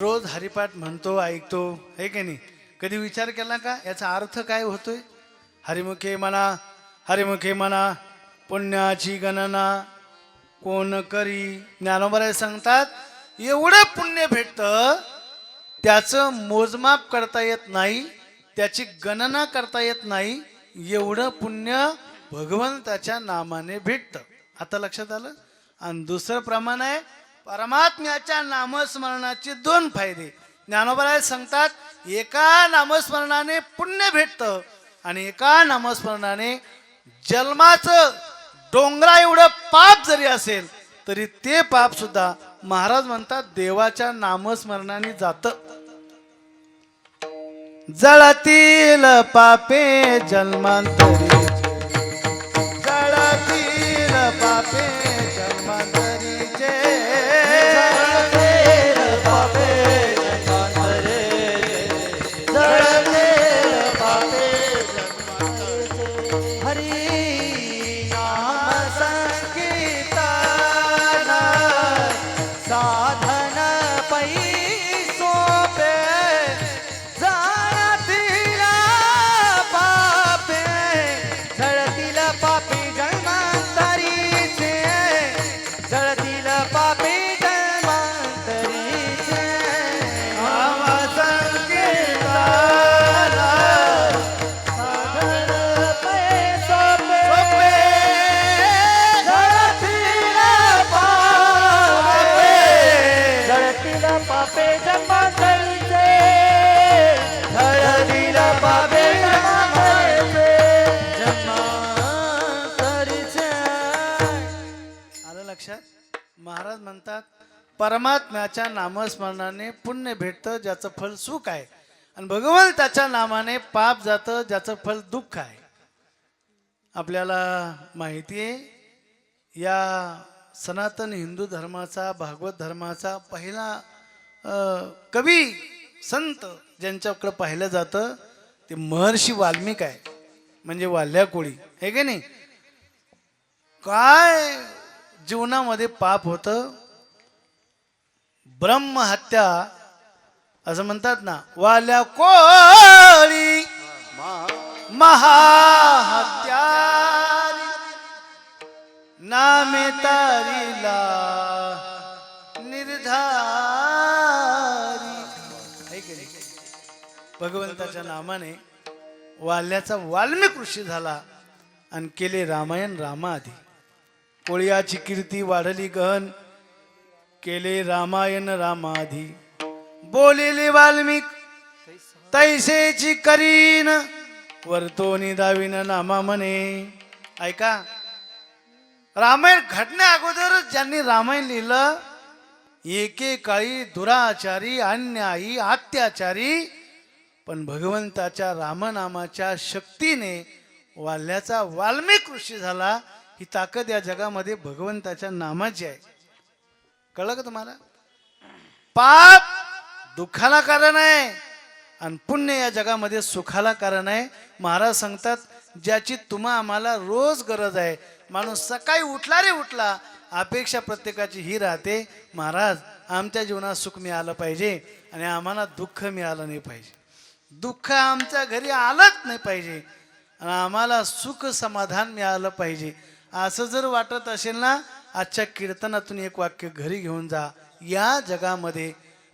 रोज हरिपाठ म्हणतो ऐकतो हे की नाही? कधी विचार केला का? याचा अर्थ काय होतोय? हरिमुखे म्हणा हरिमुखे म्हणा पुण्याची गणना कोण करी? ज्ञानोबराय सांगतात एवढं पुण्य भेटतं त्याचं मोजमाप करता येत नाही त्याची गणना करता येत नाही एवढं पुण्य भगवंताच्या नामाने भेटतं. आता लक्षात आलं? आणि दुसरं प्रमाण आहे परमात्म्याच्या नामस्मरणाचे दोन फायदे. ज्ञानोबराय सांगतात एका नामस्मरणाने पुण्य भेटतं आणि एका नामस्मरणाने जन्माचं डोंगरा एवढं पाप जरी असेल तरी ते पाप सुद्धा महाराज म्हणतात देवाच्या नामस्मरणाने जात. जळतील पापे जन्मांतरी महाराज म्हणतात परमात्म्याच्या नामस्मरणाने पुण्य भेटतं ज्याचं फल सुख आहे. आणि भगवंताच्या नामाने पाप जातं ज्याचं फल दुःख आहे. आपल्याला माहिती आहे या सनातन हिंदू धर्माचा भागवत धर्माचा पहिला कवी संत ज्यांच्याकडं पाहिलं जातं ते महर्षी वाल्मिक आहे. म्हणजे वाल्ल्या कोळी हे की नाही? काय जीवनामध्ये पाप होतं. ब्रह्महत्या असं म्हणतात ना वाल्या कोळी महाहत्या नामे तारीला निर्धारी. भगवंताच्या नामाने वाल्याचा वाल्मिक ऋषी झाला आणि केले रामायण रामा आधी कोळियाची कीर्ती वाढली गहन. केले रामायण रामाधी. बोलेले वाल्मिक तैसेची करीन. वर्तोनी दाविन नामा म्हणे ऐका रामायण घडण्या अगोदरच ज्यांनी रामायण लिहिलं एकेकाळी दुराचारी अन्यायी अत्याचारी पण भगवंताच्या रामनामाच्या शक्तीने वाल्याचा वाल्मिक ऋषी झाला. ही ताकद या जगामध्ये भगवंताच्या नामाची आहे. कळलं का तुम्हाला? पाप दुःखाला कारण आहे आणि पुण्य या जगामध्ये सुखाला कारण आहे. महाराज सांगतात ज्याची तुम्हा आम्हाला रोज गरज आहे माणूस सकाळी उठला रे उठला अपेक्षा प्रत्येकाची ही राहते महाराज आमच्या जीवनात सुख मिळालं पाहिजे आणि आम्हाला दुःख मिळालं नाही पाहिजे. दुःख आमच्या घरी आलंच नाही पाहिजे आणि आम्हाला सुख समाधान मिळालं पाहिजे. असं जर वाटत असेल ना आजच्या कीर्तनातून एक वाक्य घरी घेऊन जा. या जगामध्ये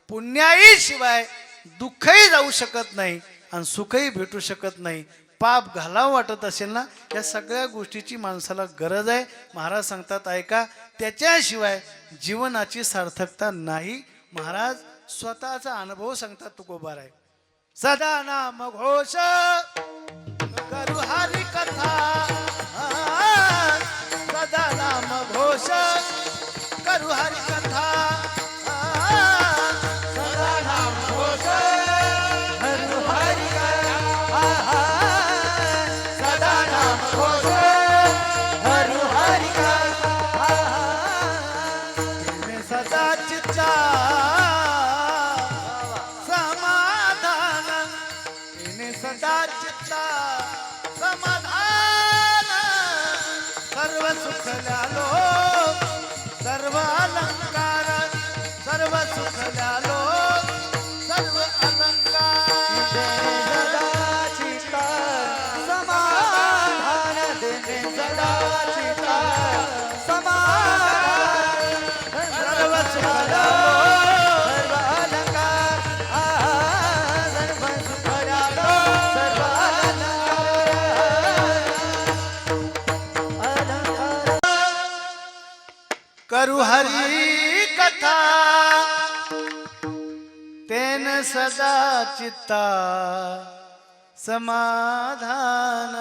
पुण्याही शिवाय दुःखही जाऊ शकत नाही आणि सुखही भेटू शकत नाही. पाप घालावं वाटत असेल ना या सगळ्या गोष्टीची माणसाला गरज आहे. महाराज सांगतात ऐका त्याच्याशिवाय जीवनाची सार्थकता नाही. महाराज स्वतःचा अनुभव सांगतात तुकोबार आहे सदा नाम घोष समाधान इने सदा चित्ता समाधान सर्व सुख ल्यालो करू हरी कथा। तेन सदा चित्ता समाधान।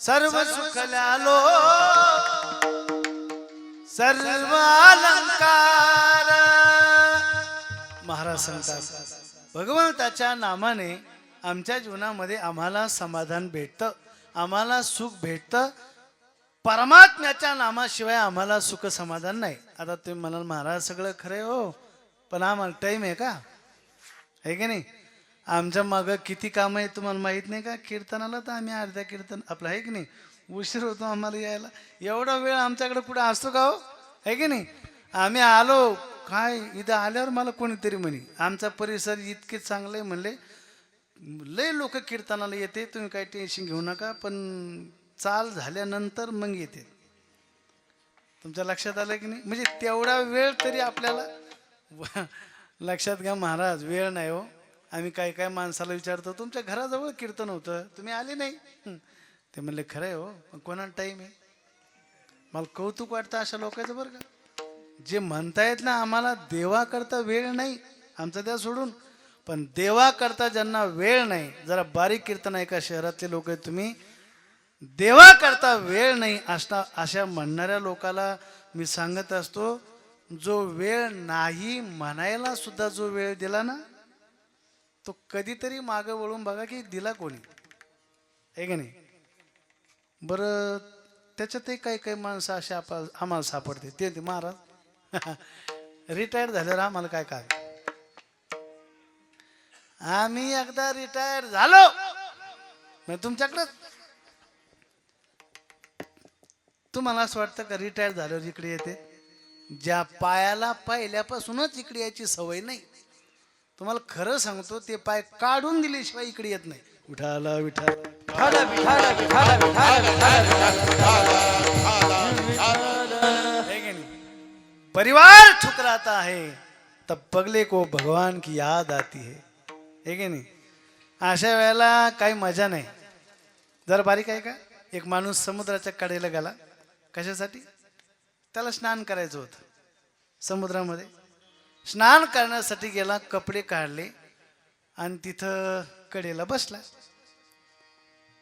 सर्व सुख लालो। सर्व अलंकार। महाराज सांगतात भगवंताच्या नामाने आमच्या जीवनामध्ये आम्हाला समाधान भेटतं आम्हाला सुख भेटतं परमात्म्याच्या नामाशिवाय आम्हाला सुख समाधान नाही. आता तुम्ही म्हणाल महाराज सगळं खरं आहे हो पण आम्हाला टाईम आहे का? आहे की नाही? आमच्या मागं किती काम आहे तुम्हाला माहीत नाही का? कीर्तनाला तर आम्ही अर्ध्या कीर्तन आपलं आहे की नाही? उशीर होतो आम्हाला यायला. एवढा वेळ आमच्याकडे कुठं असतो का हो? आहे की नाही? आम्ही आलो काय इथं आल्यावर मला कोणीतरी म्हणे आमचा परिसर इतके चांगले म्हणले. लय लोक कीर्तनाला येते तुम्ही काही टेन्शन घेऊ नका पण चाल झाल्यानंतर मग येते. तुमच्या लक्षात आलं की नाही? म्हणजे तेवढा वेळ तरी आपल्याला लक्षात घ्या महाराज वेळ नाही हो. आम्ही काय काय माणसाला विचारतो तुमच्या घराजवळ कीर्तन होतं? तुम्ही आले नाही? ते म्हणले खरं आहे हो. पण कोणाला टाईम आहे? मला कौतुक वाटतं अशा लोकांचं बरं का. जे म्हणतायत ना आम्हाला देवाकरता वेळ नाही. आमचं त्या सोडून. पण देवाकरता ज्यांना वेळ नाही जरा बारीक कीर्तन आहे का शहरातले लोक आहेत तुम्ही. देवाकरता वेळ नाही असता अशा म्हणणाऱ्या लोकाला मी सांगत असतो जो वेळ नाही म्हणायला सुद्धा जो वेळ दिला ना तो कधीतरी मागं वळून बघा की दिला कोणी. आहे की नाही? बरं त्याच्यातही काही काही माणसं असे आप आम्हाला सापडते. ते ते महाराज. रिटायर झाल्यावर आम्हाला काय काय आम्ही एकदा रिटायर झालो. मग तुमच्याकडं तुम्हाला असं वाटतं का रिटायर झाल्यावर इकडे येते? ज्या पायाला पहिल्यापासूनच इकडे यायची सवय नाही तुम्हाला खरं सांगतो ते पाय काढून दिल्याशिवाय इकडे येत नाही. विठाला. विठाला है? परिवार ठुकराता है तब पगले को भगवान की याद आती है. है की नाही? अशा वेळेला काही मजा नाही. जर बारीक आहे का? एक माणूस समुद्राच्या कडेला गेला. कशासाठी? त्याला स्नान करायचं होतं. समुद्रामध्ये. स्नान करण्यासाठी गेला कपडे काढले आणि तिथं कडेला बसला.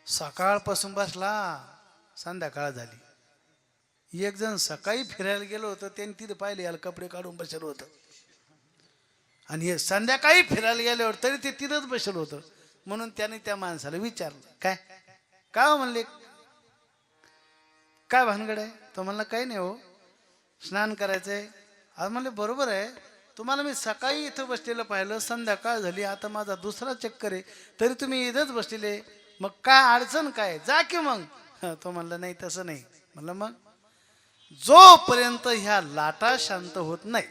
सकाळपासून बसला. संध्याकाळ झाली. एक जण सकाळी फिरायला गेलो होतं त्यांनी तिथे पाहिले याला कपडे काढून बसलं होतं. आणि हे संध्याकाळी फिरायला गेल्यावर तरी ते तिथंच बसेल होतं. म्हणून त्याने त्या माणसाला विचारलं काय? काय हो म्हणले काय भानगड आहे? तो म्हणला काही नाही हो. स्नान करायचंय. आज म्हणले बरोबर आहे. तुम्हाला मी सकाळी इथं बसलेलं पाहिलं संध्याकाळ झाली आता माझा दुसरा चक्कर आहे. तरी तुम्ही इथंच बसलेले. मग काय अडचण काय? जा की मग. तो म्हणला नाही तसं नाही. म्हणलं मग? जोपर्यंत ह्या लाटा शांत होत नाही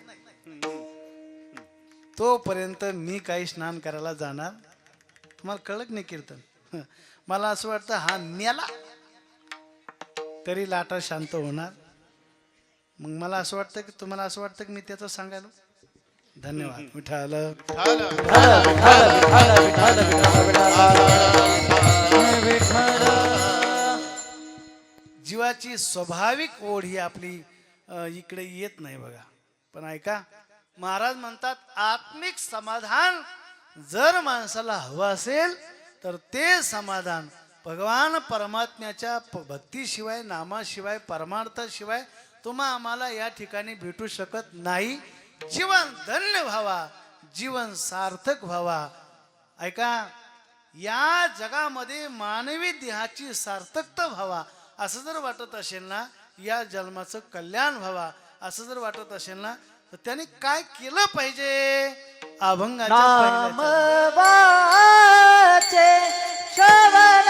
तोपर्यंत मी काही स्नान करायला जाणार. तुम्हाला कळत नाही कीर्तन? हं. मला असं वाटतं हा मेला तरी लाटा शांत होणार. मग मला असं वाटतं की तुम्हाला असं वाटतं की मी त्याचं सांगायला? धन्यवाद. विठाल जीवाची स्वाभाविक ओढ ही आपली इकडे येत नाही बघा. पण ऐका महाराज म्हणतात आत्मिक समाधान जर माणसाला हवं असेल तर ते समाधान भगवान परमात्म्याच्या भक्तीशिवाय नामाशिवाय परमार्थाशिवाय तुम्हा आम्हाला या ठिकाणी भेटू शकत नाही. जीवन धन्य व्हावा जीवन सार्थक व्हावा. ऐका या जगामध्ये मानवी देहाची सार्थकता व्हावा असं जर वाटत असेल ना या जन्माचं कल्याण व्हावा असं जर वाटत असेल ना तर त्याने काय केलं पाहिजे? अभंगाच्या ಶವಣ